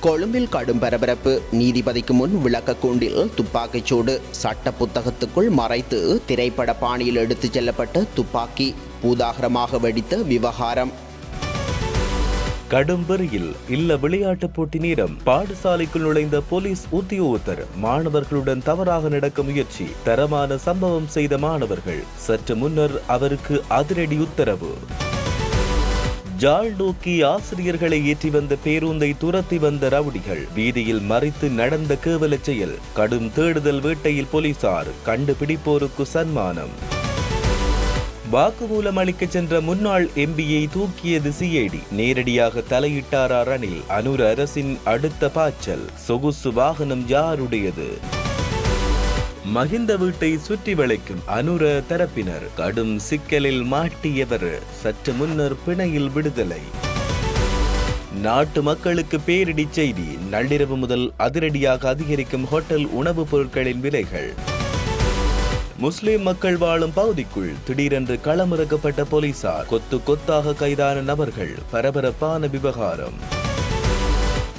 கொழும்பில் கடும் பரபரப்பு. நீதிபதிக்கு முன் விளக்க கூண்டில் துப்பாக்கிச்சூடு சட்ட புத்தகத்துக்குள் மறைத்து திரைப்பட பாணியில் எடுத்துச் செல்லப்பட்ட துப்பாக்கி பூதாகரமாக வெடித்த விவகாரம். கடும்பெறியில் இல்ல விளையாட்டுப் போட்டி நேரம். பாடசாலைக்குள் நுழைந்த போலீஸ் உத்தியோகத்தர் மாணவர்களுடன் தவறாக நடக்க முயற்சி. தரமான சம்பவம் செய்த மாணவர்கள் சற்று முன்னர் அவருக்கு அதிரடி உத்தரவு. ஜாழ் நோக்கி ஆசிரியர்களை ஏற்றி வந்த பேருந்தை துரத்தி வந்த ரவுடிகள் வீதியில் மறித்து நடந்த கேவலச் செயல். கடும் தேடுதல் வேட்டையில் போலீசார் கண்டுபிடிப்போருக்கு சன்மானம். வாக்குமூலம் அளிக்கச் சென்ற முன்னாள் எம்பியை தூக்கியது சிஐடி நேரடியாக தலையிட்டாரா ரணில். அனுர அரசின் அடுத்த பாய்ச்சல். சொகுசு வாகனம் யாருடையது? மகிந்த வீட்டை சுற்றி வளைக்கும் அனுர தரப்பினர். கடும் சிக்கலில் மாட்டியவர் சற்று முன்னர் பிணையில் விடுதலை. நாட்டு மக்களுக்கு பேரிடி செய்தி நள்ளிரவு முதல் அதிரடியாக அதிகரிக்கும் ஹோட்டல் உணவுப் பொருட்களின் விலைகள். முஸ்லிம் மக்கள் வாழும் பகுதிக்குள் திடீரென்று களமிறக்கப்பட்ட போலீசார் கொத்து கொத்தாக கைதான நபர்கள் பரபரப்பான விவகாரம்.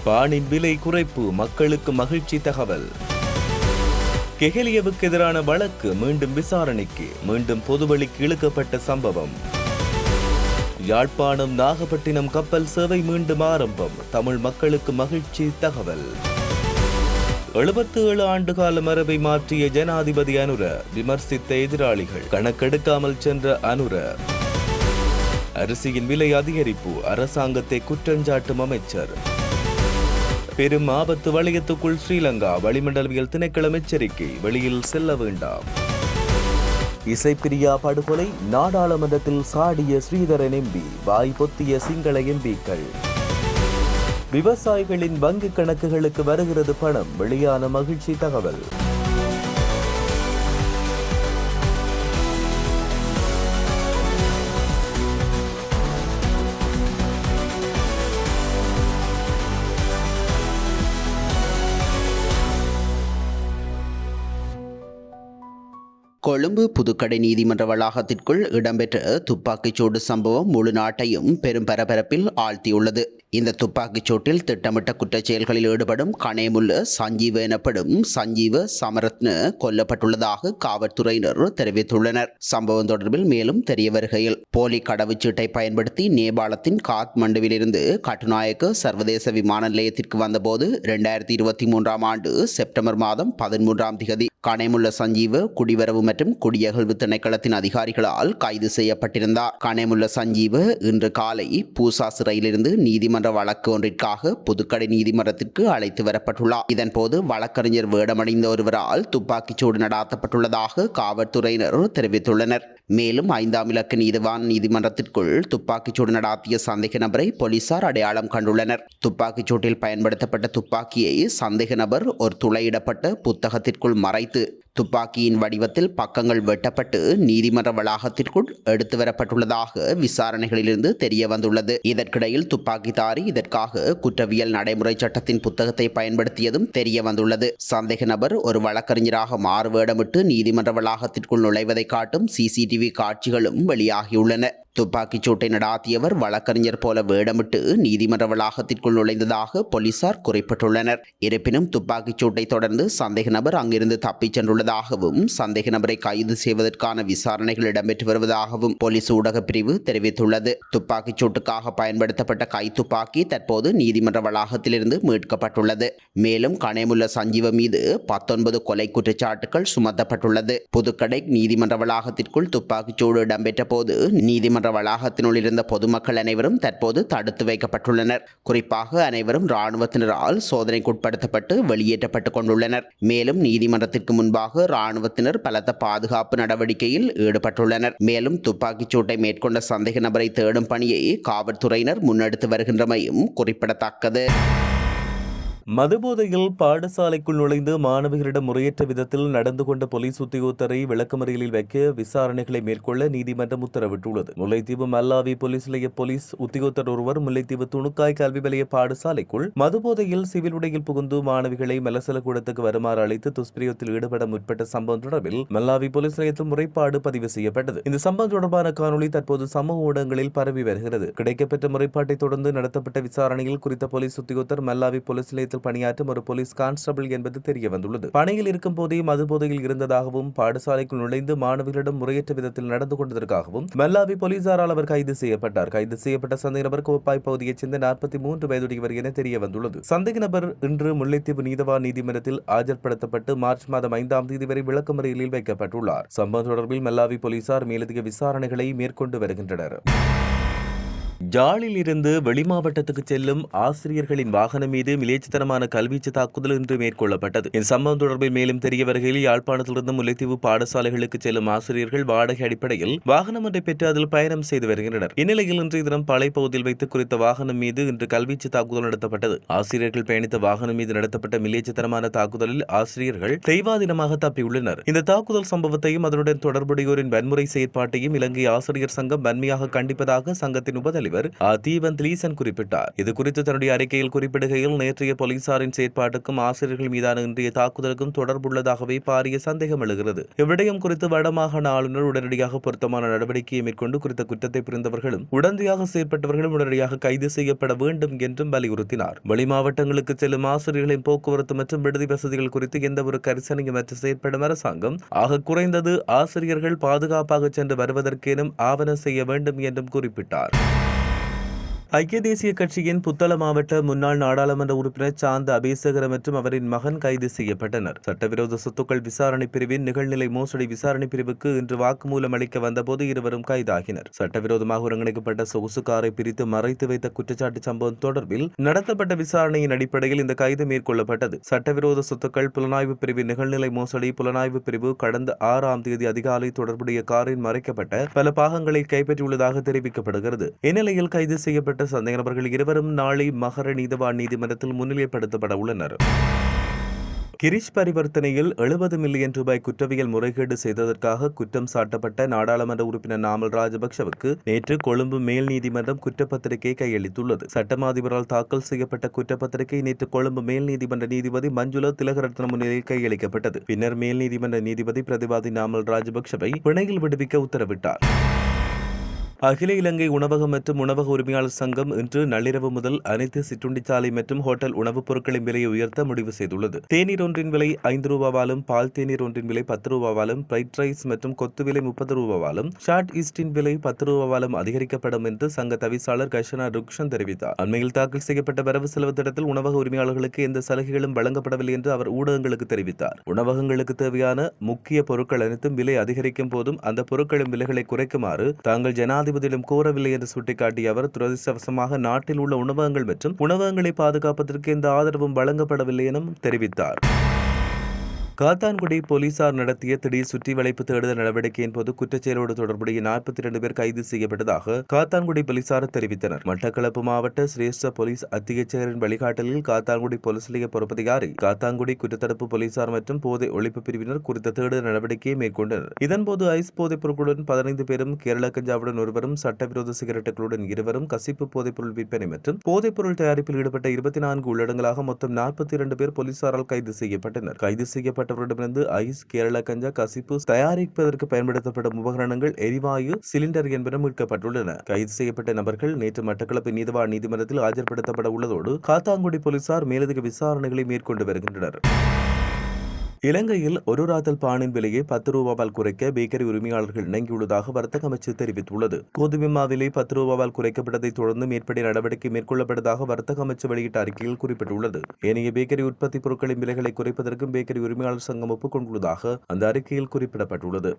பானின் விலை குறைப்பு மக்களுக்கு மகிழ்ச்சி தகவல். கெஹலியவுக்கு எதிரான வழக்கு மீண்டும் விசாரணைக்கு மீண்டும் பொதுவெளிக்கு இழுக்கப்பட்ட சம்பவம். யாழ்ப்பாணம் நாகப்பட்டினம் கப்பல் சேவை மீண்டும் ஆரம்பம். தமிழ் மக்களுக்கு மகிழ்ச்சி தகவல். எழுபத்து ஏழு ஆண்டுகால மரபை மாற்றிய ஜனாதிபதி அனுர விமர்சித்த எதிராளிகள் கணக்கெடுக்காமல் சென்ற அனுர. அரிசியின் விலை அதிகரிப்பு அரசாங்கத்தை குற்றஞ்சாட்டும் அமைச்சர். பெரும் ஆபத்து வளையத்துக்குள் ஸ்ரீலங்கா வளிமண்டலவியல் திணைக்களம் எச்சரிக்கை. வெளியில் செல்ல வேண்டாம். இசைப்பிரியா படுகொலை நாடாளுமன்றத்தில் சாடிய ஸ்ரீதரன் எம்பி வாய் பொத்திய சிங்கள எம்பிக்கள். விவசாயிகளின் வங்கிக் கணக்குகளுக்கு வருகிறது பணம் வெளியான மகிழ்ச்சி தகவல். கொழும்பு புதுக்கடை நீதிமன்ற வளாகத்திற்குள் இடம்பெற்ற துப்பாக்கிச்சூடு சம்பவம் முழு நாட்டையும் பெரும் பரபரப்பில் ஆழ்த்தியுள்ளது. இந்த துப்பாக்கிச் சூட்டில் திட்டமிட்ட குற்றச்செயல்களில் ஈடுபடும் கனேமுல்ல சஞ்சீவ எனப்படும் சஞ்சீவ சமரத்ன கொல்லப்பட்டுள்ளதாக காவல்துறையினர் தெரிவித்துள்ளனர். சம்பவம் தொடர்பில் மேலும் தெரிய வருகையில் போலி கடவுச்சீட்டை பயன்படுத்தி நேபாளத்தின் காத்மண்டுவிலிருந்து கட்டுநாயக்க சர்வதேச விமான நிலையத்திற்கு வந்தபோது இரண்டாயிரத்தி இருபத்தி மூன்றாம் ஆண்டு செப்டம்பர் மாதம் பதிமூன்றாம் திகதி கணேமுல்ல சஞ்சீவ குடிவரவு மற்றும் குடியகழ்வு திணைக்களத்தின் அதிகாரிகளால் கைது செய்யப்பட்டிருந்தார். கணேமுல்ல சஞ்சீவ இன்று காலை பூசா சிறையிலிருந்து நீதிமன்ற வழக்கு ஒன்றிற்காக புதுக்கடை நீதிமன்றத்திற்கு அழைத்து வரப்பட்டுள்ளார். இதன்போது வழக்கறிஞர் வேடமடைந்த ஒருவரால் துப்பாக்கிச்சூடு நடாத்தப்பட்டுள்ளதாக காவல்துறையினர் தெரிவித்துள்ளனர். மேலும் ஐந்தாம் இலக்க நீதிவான் நீதிமன்றத்திற்குள் துப்பாக்கிச்சூடு நடாத்திய சந்தேக நபரை போலீசார் அடையாளம் கண்டுள்ளனர். துப்பாக்கிச்சூட்டில் பயன்படுத்தப்பட்ட துப்பாக்கியை சந்தேக நபர் ஒரு துளையிடப்பட்ட புத்தகத்திற்குள் மறைத்து துப்பாக்கியின் வடிவத்தில் பக்கங்கள் வெட்டப்பட்டு நீதிமன்ற வளாகத்திற்குள் எடுத்து வரப்பட்டுள்ளதாக விசாரணைகளிலிருந்து தெரிய வந்துள்ளது. இதற்கிடையில் துப்பாக்கிதாரி இதற்காக குற்றவியல் நடைமுறை சட்டத்தின் புத்தகத்தை பயன்படுத்தியதும் தெரிய வந்துள்ளது. சந்தேக நபர் ஒரு வழக்கறிஞராக மாறு வேடமிட்டு நீதிமன்ற வளாகத்திற்குள் நுழைவதை காட்டும் சிசிடிவி காட்சிகளும் வெளியாகியுள்ளன. துப்பாக்கிச் சூட்டை நடாத்தியவர் வழக்கறிஞர் போல வேடமிட்டு நீதிமன்ற வளாகத்திற்குள் நுழைந்ததாக போலீசார் குறிப்பிட்டுள்ளனர். இருப்பினும் துப்பாக்கிச் சூட்டை தொடர்ந்து சந்தேக நபர் அங்கிருந்து தப்பிச் சென்றுள்ளதாகவும் சந்தேக நபரை கைது செய்வதற்கான விசாரணைகள் இடம்பெற்று வருவதாகவும் போலீஸ் ஊடக பிரிவு தெரிவித்துள்ளது. துப்பாக்கிச் சூட்டுக்காக பயன்படுத்தப்பட்ட கைத்துப்பாக்கி தற்போது நீதிமன்ற வளாகத்திலிருந்து மீட்கப்பட்டுள்ளது. மேலும் கனேமுல்ல சஞ்சீவ மீது பத்தொன்பது கொலை குற்றச்சாட்டுகள் சுமத்தப்பட்டுள்ளது. புதுக்கடை நீதிமன்ற வளாகத்திற்குள் துப்பாக்கிச்சூடு இடம்பெற்ற போது நீதிமன்ற வளாகத்தினுள் இருந்த பொதுமக்கள் அனைவரும் தற்போது தடுத்து வைக்கப்பட்டுள்ளனர். குறிப்பாக அனைவரும் இராணுவத்தினரால் சோதனைக்குட்படுத்தப்பட்டு வெளியேற்றப்பட்டுக் கொண்டுள்ளனர். மேலும் நீதிமன்றத்திற்கு முன்பாக இராணுவத்தினர் பலத்த பாதுகாப்பு நடவடிக்கையில் ஈடுபட்டுள்ளனர். மேலும் துப்பாக்கிச் சூட்டை மேற்கொண்ட சந்தேக நபரை தேடும் பணியை காவல்துறையினர் முன்னெடுத்து வருகின்றமையும் குறிப்பிடத்தக்கது. மதுபோதையில் பாடசாலைக்குள் நுழைந்து மாணவிகளிடம் முறையற்ற விதத்தில் நடந்து கொண்ட போலீஸ் உத்தியோகத்தரை விளக்கமறியலில் வைக்க விசாரணைகளை மேற்கொள்ள நீதிமன்றம் உத்தரவிட்டுள்ளது. முல்லைத்தீவு மல்லாவி போலீஸ் நிலைய போலீஸ் உத்தியோகத்தர் ஒருவர் முல்லைத்தீவு துணுக்காய் கல்வி நிலைய பாடசாலைக்குள் மதுபோதையில் சிவில் உடையில் புகுந்து மாணவிகளை மலசல கூடத்துக்கு வருமாறு அழைத்து துஷ்பிரயோகத்தில் ஈடுபட முற்பட்ட சம்பவம் தொடர்பில் மல்லாவி போலீஸ் நிலையத்தில் முறைப்பாடு பதிவு செய்யப்பட்டது. இந்த சம்பவம் தொடர்பான காணொலி தற்போது சமூக ஊடகங்களில் பரவி வருகிறது. கிடைக்கப்பெற்ற முறைப்பாட்டை தொடர்ந்து நடத்தப்பட்ட விசாரணையில் குறித்த போலீஸ் உத்தியோகத்தர் மல்லாவி போலீஸ் நிலையத்தில் பணியாற்றும் ஒரு போலீஸ் கான்ஸ்டபிள் என்பது தெரிய வந்துள்ளது பணியில் இருக்கும் போதே மதுபோதையில் இருந்ததாகவும் பாடசாலைக்குள் நுழைந்து மாணவிகளிடம் முறையற்ற விதத்தில் நடந்து கொண்டதற்காகவும் மல்லாவி போலீசாரால் அவர் கைது செய்யப்பட்டார். கைது செய்யப்பட்ட சந்தேக நபர் கோப்பாய் பகுதியைச் சேர்ந்த நாற்பத்தி மூன்று வயதுடையவர் என தெரிய வந்துள்ளது சந்தேக நபர் இன்று முல்லைத்தீவு நீதவான் நீதிமன்றத்தில் ஆஜர்படுத்தப்பட்டு மார்ச் மாதம் ஐந்தாம் தேதி வரை விளக்கமறியலில் வைக்கப்பட்டுள்ளார். சம்பவம் தொடர்பில் மல்லாவி போலீசார் மேலதிக விசாரணைகளை மேற்கொண்டு வருகின்றனர். ஜாலில் இருந்து வெளிமாவட்டத்துக்கு செல்லும் ஆசிரியர்களின் வாகனம் மீது மிலேச்சத்தனமான கல்வீச்சு தாக்குதல் இன்று மேற்கொள்ளப்பட்டது. இந்த சம்பவம் தொடர்பில் மேலும் தெரிய வருகையில் யாழ்ப்பாணத்திலிருந்து முல்லைத்தீவு பாடசாலைகளுக்கு செல்லும் ஆசிரியர்கள் வாடகை அடிப்படையில் வாகனம் ஒன்றை பெற்று அதில் பயணம் செய்து வருகின்றனர். இந்நிலையில் இன்றைய தினம் பழைய பகுதியில் வைத்து குறித்த வாகனம் மீது இன்று கல்வீச்சு தாக்குதல் நடத்தப்பட்டது. ஆசிரியர்கள் பயணித்த வாகனம் மீது நடத்தப்பட்ட மிலேச்சத்தனமான தாக்குதலில் ஆசிரியர்கள் தெய்வாதீனமாக தப்பியுள்ளனர். இந்த தாக்குதல் சம்பவத்தையும் அதனுடன் தொடர்புடையோரின் வன்முறை செயற்பாட்டையும் இலங்கை ஆசிரியர் சங்கம் வன்மையாக கண்டிப்பதாக சங்கத்தின் உபதலைவர் தலைவர் தீபந்த் லீசன் குறிப்பிட்டார். இது குறித்து தன்னுடைய அறிக்கையில் குறிப்பிடுகையில் நேற்றைய போலீசாரின் செயற்பாட்டுக்கும் ஆசிரியர்கள் மீதான இன்றைய தாக்குதலுக்கும் தொடர்புள்ளதாகவே பாரிய சந்தேகம் எழுகிறது. இவ்விடயம் குறித்து வடமாகாண ஆளுநர் உடனடியாக பொருத்தமான நடவடிக்கையை மேற்கொண்டு குறித்த குற்றத்தை புரிந்தவர்களும் உடனடியாக செயற்பட்டவர்களும் உடனடியாக கைது செய்யப்பட வேண்டும் என்றும் வலியுறுத்தினார். வெளி மாவட்டங்களுக்கு செல்லும் ஆசிரியர்களின் போக்குவரத்து மற்றும் விடுதி வசதிகள் குறித்து எந்த ஒரு கரிசனையுமற்ற செயற்படும் அரசாங்கம் ஆக குறைந்தது ஆசிரியர்கள் பாதுகாப்பாக சென்று வருவதற்கேனும் ஆவண செய்ய வேண்டும் என்றும் குறிப்பிட்டார். ஐக்கிய தேசிய கட்சியின் புத்தள மாவட்ட முன்னாள் நாடாளுமன்ற உறுப்பினர் சாந்த அபேசகர மற்றும் அவரின் மகன் கைது செய்யப்பட்டனர். சட்டவிரோத சொத்துக்கள் விசாரணை பிரிவின் நிகழ்நிலை மோசடி விசாரணை பிரிவுக்கு இன்று வாக்குமூலம் அளிக்க வந்தபோது இருவரும் கைதாகினர். சட்டவிரோதமாக ஒருங்கிணைக்கப்பட்ட சொகுசு காரை பிரித்து மறைத்து வைத்த குற்றச்சாட்டு சம்பவம் தொடர்பில் நடத்தப்பட்ட விசாரணையின் அடிப்படையில் இந்த கைது மேற்கொள்ளப்பட்டது. சட்டவிரோத சொத்துக்கள் புலனாய்வு பிரிவின் நிகழ்நிலை மோசடி புலனாய்வு பிரிவு கடந்த ஆறாம் தேதி அதிகாலை தொடர்புடைய காரில் மறைக்கப்பட்ட பல பாகங்களை கைப்பற்றியுள்ளதாக தெரிவிக்கப்படுகிறது. இந்நிலையில் கைது செய்யப்பட்ட செய்யப்பட்ட சந்தேக நபர்கள் இருவரும் நாளை மகர நீதவான் நீதிமன்றத்தில் முன்னிலைப்படுத்தப்பட உள்ளனர். கிரிஷ் பரிவர்த்தனையில் எழுபது மில்லியன் ரூபாய் குற்றவியல் முறைகேடு செய்ததற்காக குற்றம் சாட்டப்பட்ட நாடாளுமன்ற உறுப்பினர் நாமல் ராஜபக்சவுக்கு நேற்று கொழும்பு மேல் நீதிமன்றம் குற்றப்பத்திரிகை கையளித்துள்ளது. சட்டமாதிபரால் தாக்கல் செய்யப்பட்ட குற்றப்பத்திரிகை நேற்று கொழும்பு மேல் நீதிமன்ற நீதிபதி மஞ்சுள திலகரத்ன முன்னிலையில் கையளிக்கப்பட்டது. பின்னர் மேல் நீதிமன்ற நீதிபதி பிரதிவாதி நாமல் ராஜபக்சவை பிணையில் விடுவிக்க உத்தரவிட்டார். அகில இலங்கை உணவகம் மற்றும் உணவக உரிமையாளர் சங்கம் இன்று நள்ளிரவு முதல் அனைத்து சிற்றுண்டிச்சாலை மற்றும் ஹோட்டல் உணவுப் பொருட்களின் விலையை உயர்த்த முடிவு செய்துள்ளது. தேநீர் ஒன்றின் விலை ஐந்து ரூபாவாலும் பால் தேநீர் ஒன்றின் விலை பத்து ரூபாவாலும் ஃப்ரைட் ரைஸ் மற்றும் கொத்து விலை முப்பது ரூபாவாலும் ஷார்ட் ஈஸ்டின் விலை பத்து ரூபாவாலும் அதிகரிக்கப்படும் என்று சங்க தவிசாளர் கஷனா ருக்ஷன் தெரிவித்தார். அண்மையில் தாக்கல் செய்யப்பட்ட வரவு செலவு திட்டத்தில் உணவக உரிமையாளர்களுக்கு எந்த சலுகைகளும் வழங்கப்படவில்லை என்று அவர் ஊடகங்களுக்கு தெரிவித்தார். உணவகங்களுக்கு தேவையான முக்கிய பொருட்கள் அனைத்தும் விலை அதிகரிக்கும் போதும் அந்த பொருட்களின் விலைகளை குறைக்குமாறு தாங்கள் ஜனாதி ஜனாதிபதியிடம் கோரவில்லை என்று சுட்டிக்காட்டிய அவர் துரதிருஷ்டவசமாக நாட்டில் உள்ள உணவகங்கள் மற்றும் உணவகங்களை பாதுகாப்பதற்கு எந்த ஆதரவும் வழங்கப்படவில்லை எனவும் தெரிவித்தார். காத்தான்குடி போலீசார் நடத்திய திடீர் சுற்றி வளைப்பு தேடுதல் நடவடிக்கையின் போது குற்றச்செயலோடு தொடர்புடைய நாற்பத்தி இரண்டு பேர் கைது செய்யப்பட்டதாக காத்தான்குடி போலீசார் தெரிவித்தனர். மட்டக்களப்பு மாவட்ட சிரேஷ்ட போலீஸ் அத்தியட்சகரின் வழிகாட்டலில் காத்தான்குடி போலீஸ் நிலைய பொறுப்பதிகாரி காத்தான்குடி குற்றத்தடுப்பு போலீசார் மற்றும் போதை ஒழிப்பு பிரிவினர் குறித்த தேடுதல் நடவடிக்கையை மேற்கொண்டனர். இதன்போது ஐஸ் போதைப் பொருட்களுடன் பதினைந்து பேரும் கேரள கஞ்சாவுடன் ஒருவரும் சட்டவிரோத சிகரெட்டுகளுடன் இருவரும் கசிப்பு போதைப் பொருள் விற்பனை மற்றும் போதைப் பொருள் தயாரிப்பில் ஈடுபட்ட இருபத்தி நான்கு உள்ளடங்களாக மொத்தம் நாற்பத்தி இரண்டு பேர் போலீசாரால் கைது செய்யப்பட்டனர். கைது செய்யப்பட்ட சம்பந்தப்பட்டவரிடமிருந்து ஐஸ் கேரள கஞ்சா கசிப்பு தயாரிப்பதற்கு பயன்படுத்தப்படும் உபகரணங்கள் எரிவாயு சிலிண்டர் என்பன மீட்கப்பட்டுள்ளன. கைது செய்யப்பட்ட நபர்கள் நேற்று மட்டக்களப்பு நீதிவான் நீதிமன்றத்தில் ஆஜர்படுத்தப்பட உள்ளதோடு காத்தாங்குடி போலீசார் மேலதிக விசாரணைகளை மேற்கொண்டு வருகின்றனர். இலங்கையில் ஒரு ராத்தல் பானின் விலையை பத்து ரூபாவால் குறைக்க பேக்கரி உரிமையாளர்கள் இணங்கியுள்ளதாக வர்த்தக அமைச்சு தெரிவித்துள்ளது. கோதுமை விலை பத்து ரூபாவால் குறைக்கப்பட்டதை தொடர்ந்து மேற்படி நடவடிக்கை மேற்கொள்ளப்பட்டதாக வர்த்தக அமைச்சர் வெளியிட்ட அறிக்கையில் குறிப்பிட்டுள்ளது. ஏனைய பேக்கரி உற்பத்தி பொருட்களின் விலைகளை குறைப்பதற்கும் பேக்கரி உரிமையாளர் சங்கம் ஒப்புக்கொண்டுள்ளதாக அந்த அறிக்கையில் குறிப்பிடப்பட்டுள்ளது.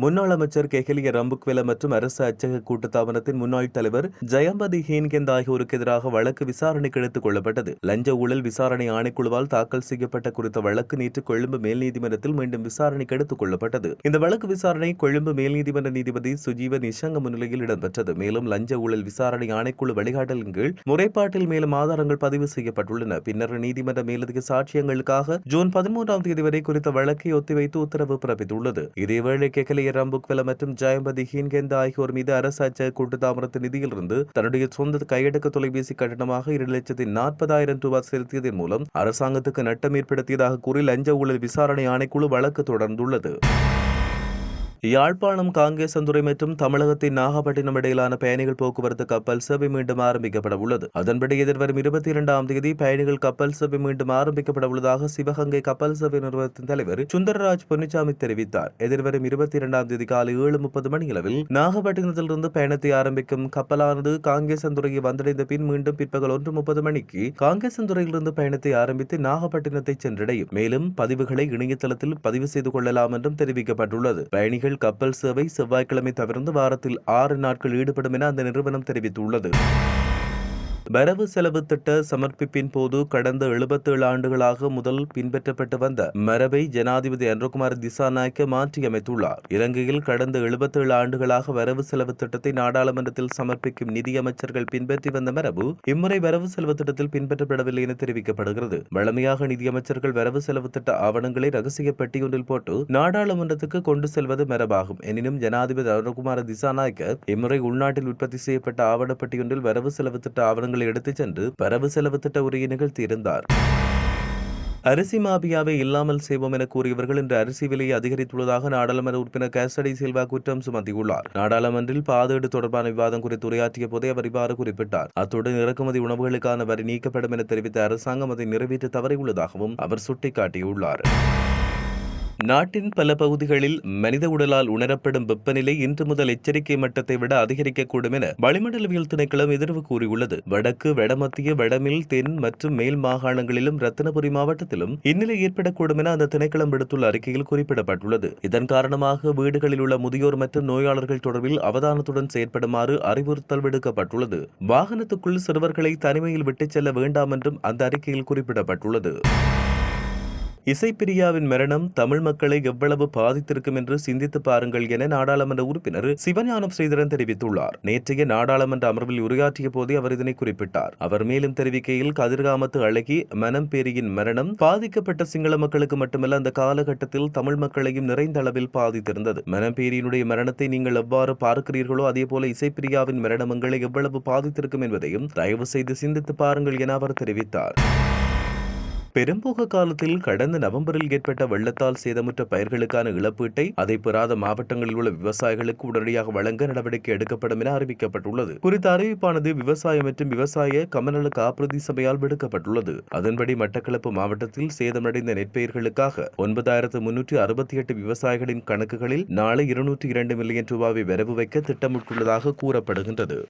முன்னாள் அமைச்சர் கெஹலிய ரம்புக்வெல மற்றும் அரசு அச்சக கூட்டுத்தாபனத்தின் முன்னாள் தலைவர் ஜெயம்பதி ஹீன்கெந்த் ஆகியோருக்கு எதிராக வழக்கு விசாரணைக்கு எடுத்துக் கொள்ளப்பட்டது. லஞ்ச ஊழல் விசாரணை ஆணைக்குழுவால் தாக்கல் செய்யப்பட்ட குறித்த வழக்கு நேற்று கொழும்பு மேல் நீதிமன்றத்தில் மீண்டும் விசாரணைக்கு எடுத்துக் கொள்ளப்பட்டது. இந்த வழக்கு விசாரணை கொழும்பு மேல் நீதிமன்ற நீதிபதி சுஜீவ நிஷங்க முன்னிலையில் இடம்பெற்றது. மேலும் லஞ்ச ஊழல் விசாரணை ஆணைக்குழு வழிகாட்டலின் கீழ் முறைப்பாட்டில் மேலும் ஆதாரங்கள் பதிவு செய்யப்பட்டுள்ளன. பின்னர் நீதிமன்ற மேலதிக சாட்சியங்களுக்காக ஜூன் பதிமூன்றாம் தேதி வரை குறித்த வழக்கை ஒத்திவைத்து உத்தரவு பிறப்பித்துள்ளது. இதேவேளை கெகலிய ரம்புக்வெல மற்றும் ஜெயம்பதி ஹீன்கெந்த ஆகியோர் மீது அரசு அச்சக கூட்டுத்தாமரத்தின் நிதியிலிருந்து தன்னுடைய சொந்த கையடக்க தொலைபேசி கட்டணமாக இரண்டு லட்சத்தி நாற்பதாயிரம் ரூபாய் செலுத்தியதன் மூலம் அரசாங்கத்துக்கு நட்டம் ஏற்படுத்தியதாக கூறி லஞ்ச ஊழல் விசாரணை ஆணைக்குழு வழக்கு தொடர்ந்துள்ளது. யாழ்ப்பாணம் காங்கேசந்துறை மற்றும் தமிழகத்தின் நாகப்பட்டினம் இடையிலான பயணிகள் போக்குவரத்து கப்பல் சேவை மீண்டும் ஆரம்பிக்கப்பட உள்ளது. அதன்படி எதிர்வரும் இருபத்தி இரண்டாம் தேதி பயணிகள் கப்பல் சேவை மீண்டும் ஆரம்பிக்கப்பட உள்ளதாக சிவகங்கை கப்பல் சேவை நிறுவனத்தின் தலைவர் சுந்தரராஜ் பொன்னிச்சாமி தெரிவித்தார். எதிர்வரும் இருபத்தி இரண்டாம் தேதி காலை ஏழு முப்பது மணியளவில் நாகப்பட்டினத்திலிருந்து பயணத்தை ஆரம்பிக்கும் கப்பலானது காங்கேசந்துறையை வந்தடைந்த பின் மீண்டும் பிற்பகல் ஒன்று முப்பது மணிக்கு காங்கேசந்துறையிலிருந்து பயணத்தை ஆரம்பித்து நாகப்பட்டினத்தை சென்றடையும். மேலும் பதிவுகளை இணையதளத்தில் பதிவு செய்து கொள்ளலாம் என்றும் தெரிவிக்கப்பட்டுள்ளது. பயணிகள் பயணிகள் கப்பல் சேவை செவ்வாய்க்கிழமை தவிர்த்து வாரத்தில் ஆறு நாட்கள் ஈடுபடும் என அந்த நிறுவனம் தெரிவித்துள்ளது. வரவு செலவு திட்ட சமர்ப்பிப்பின் போது கடந்த எழுபத்தேழு ஆண்டுகளாக முதல் பின்பற்றப்பட்டு வந்த மரபை ஜனாதிபதி அன்ரகுமார் திசாநாயக்க மாற்றியமைத்துள்ளார். இலங்கையில் கடந்த எழுபத்தேழு ஆண்டுகளாக வரவு செலவு திட்டத்தை நாடாளுமன்றத்தில் சமர்ப்பிக்கும் நிதியமைச்சர்கள் பின்பற்றி வந்த மரபு இம்முறை வரவு செலவு திட்டத்தில் பின்பற்றப்படவில்லை என தெரிவிக்கப்படுகிறது. வழமையாக நிதியமைச்சர்கள் வரவு செலவு திட்ட ஆவணங்களை ரகசிய பெட்டியொன்றில் போட்டு நாடாளுமன்றத்துக்கு கொண்டு செல்வது மரபாகும். எனினும் ஜனாதிபதி அருண்குமார திசாநாயக்க இம்முறை உள்நாட்டில் உற்பத்தி செய்யப்பட்ட ஆவணப்பட்டியொன்றில் வரவு செலவு திட்ட ஆவணங்கள் பொருட்களை எடுத்துச் சென்று வரவு செலவு திட்ட உரையை நிகழ்த்தியிருந்தார் அரிசி மாபியாவை இல்லாமல் செய்வோம் என கூறியவர்கள் இன்று அரிசி விலையை அதிகரித்துள்ளதாக நாடாளுமன்ற உறுப்பினர் கேசடி சில்வா குற்றம் சுமத்தியுள்ளார். நாடாளுமன்றில் பாதேடு தொடர்பான விவாதம் குறித்து உரையாற்றிய போதே அவர் இவ்வாறு குறிப்பிட்டார். அத்துடன் இறக்குமதி உணவுகளுக்கான வரி நீக்கப்படும் என தெரிவித்த அரசாங்கம் அதை நிறைவேற்ற தவறியுள்ளதாகவும் அவர் சுட்டிக்காட்டியுள்ளார். நாட்டின் பல பகுதிகளில் மனித உடலால் உணரப்படும் வெப்பநிலை இன்று முதல் எச்சரிக்கை மட்டத்தை விட அதிகரிக்கக்கூடும் என வளிமண்டலவியல் திணைக்களம் எதிர்வு கூறியுள்ளது. வடக்கு வடமத்திய வடமில் தென் மற்றும் மேல் மாகாணங்களிலும் ரத்தினபுரி மாவட்டத்திலும் இந்நிலை ஏற்படக்கூடும் என அந்த திணைக்களம் விடுத்துள்ள அறிக்கையில் குறிப்பிடப்பட்டுள்ளது. இதன் காரணமாக வீடுகளில் உள்ள முதியோர் மற்றும் நோயாளர்கள் தொடர்பில் அவதானத்துடன் செயற்படுமாறு அறிவுறுத்தல் விடுக்கப்பட்டுள்ளது. வாகனத்துக்குள் சிறுவர்களை தனிமையில் விட்டுச் செல்ல வேண்டாம் என்றும் அந்த அறிக்கையில் குறிப்பிடப்பட்டுள்ளது. இசைப்பிரியாவின் மரணம் தமிழ் மக்களை எவ்வளவு பாதித்திருக்கும் என்று சிந்தித்து பாருங்கள் என நாடாளுமன்ற உறுப்பினர் சிவஞானம் ஸ்ரீதரன் தெரிவித்துள்ளார். நேற்றைய நாடாளுமன்ற அமர்வில் உரையாற்றிய போதே அவர் இதனை குறிப்பிட்டார். அவர் மேலும் தெரிவிக்கையில் கதிர்காமத்து அழகி மனம்பேரியின் மரணம் பாதிக்கப்பட்ட சிங்கள மக்களுக்கு மட்டுமல்ல அந்த காலகட்டத்தில் தமிழ் மக்களையும் நிறைந்த அளவில் பாதித்திருந்தது. மனம்பேரியினுடைய மரணத்தை நீங்கள் எவ்வாறு பார்க்கிறீர்களோ அதே போல இசைப்பிரியாவின் மரணம் உங்களை எவ்வளவு பாதித்திருக்கும் என்பதையும் தயவு செய்து சிந்தித்து பாருங்கள் என அவர் தெரிவித்தார். பெரும்போக காலத்தில் கடந்த நவம்பரில் ஏற்பட்ட வெள்ளத்தால் சேதமுற்ற பயிர்களுக்கான இழப்பீட்டை அதை பெறாத மாவட்டங்களில் உள்ள விவசாயிகளுக்கு உடனடியாக வழங்க நடவடிக்கை எடுக்கப்படும் என அறிவிக்கப்பட்டுள்ளது. குறித்த அறிவிப்பானது விவசாயம் மற்றும் விவசாய கமநல காப்பிரதி சபையால் விடுக்கப்பட்டுள்ளது. அதன்படி மட்டக்களப்பு மாவட்டத்தில் சேதமடைந்த நெற்பயிர்களுக்காக ஒன்பதாயிரத்து முன்னூற்றி அறுபத்தி எட்டு விவசாயிகளின் கணக்குகளில் நாளை இருநூற்றி இரண்டு மில்லியன் ரூபாவை வரவு வைக்க திட்டமிட்டுள்ளதாக கூறப்படுகின்றது.